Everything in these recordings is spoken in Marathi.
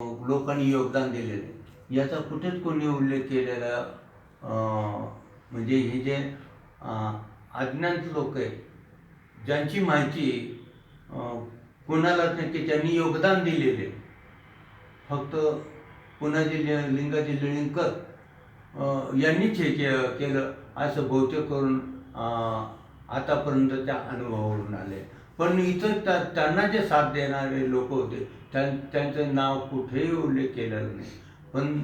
लोकांनी योगदान दिलेलं आहे. याचा कुठेच कोणी उल्लेख केलेला अं, म्हणजे हे जे अज्ञात लोक आहे ज्यांची माहिती अं, कुणालाच नाही की त्यांनी योगदान दिलेले फक्त पुण्याचे लि- लिंगाचे लिळिंकर यांनीच हे केलं असं बहुतेक करून अं, आतापर्यंत त्या अनुभवावरून आले पण इथं त्या त्यांना जे साथ देणारे लोक होते त्यां त्यांचं नाव कुठेही उल्लेख केलेला नाही. पण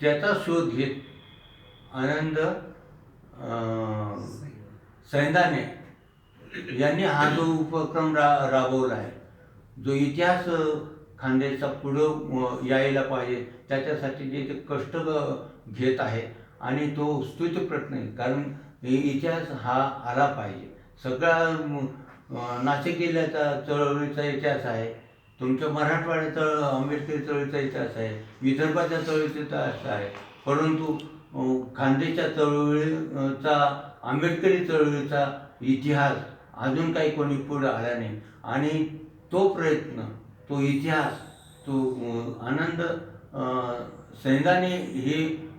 त्याचा शोध घेत आनंद सैंदाने यांनी हा जो उपक्रम रा राबवला आहे जो इतिहास खांद्याचा पुढं यायला पाहिजे त्याच्यासाठी जे ते कष्ट घेत आहे आणि तो स्तुत्य प्रश्न आहे. कारण इतिहास हा आला पाहिजे. सगळा नाशिक जिल्ह्याचा चळवळीचा इतिहास आहे. तुमच्या मराठवाड्यात चळ आंबेडकरी चळवळीचा इतिहास आहे. विदर्भाच्या चळवळीचा इतिहास आहे. परंतु खानदेशच्या चळवळीचा आंबेडकरी चळवळीचा इतिहास अजून काही कोणी पुढे आला नाही. आणि तो प्रयत्न तो इतिहास तो आनंद अ, हे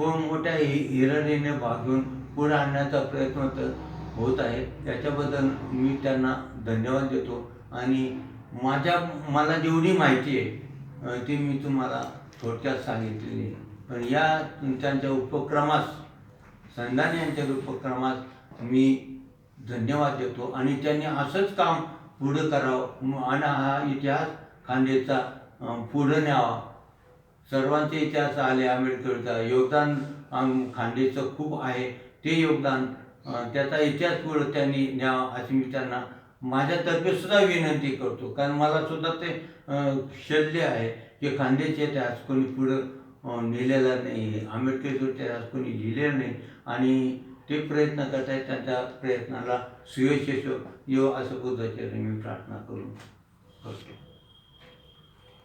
मोठ्या हिरणीने भागून भाग घेऊन पुढे आणण्याचा प्रयत्न तर होत आहे. त्याच्याबद्दल मी त्यांना धन्यवाद देतो. आणि माझ्या मला जेवढी माहिती आहे ती मी तुम्हाला थोडक्यात सांगितलेली पण या त्यांच्या उपक्रमास संधान यांच्या उपक्रमास मी धन्यवाद देतो. आणि त्यांनी असंच काम पुढं करावं. आणि हा इतिहास खांडेचा पुढं न्यावा. सर्वांचे इतिहास आले आंबेडकरचा योगदान आम- खूप आहे. ते योगदान त्याचा इतिहास पुढे त्यांनी न्यावा अशी मी त्यांना माझ्यातर्फे सुद्धा विनंती करतो. कारण मला सुद्धा ते शल्य आहे की खानदेश इतिहास कोणी पुढं नेलेला नाही आंबेडकरचे इतिहास कोणी लिहिलेला नाही आणि ते प्रयत्न करत आहेत त्यांच्या प्रयत्नाला सुयशेष येऊ असं बुद्धाचरणी मी प्रार्थना करून करतो.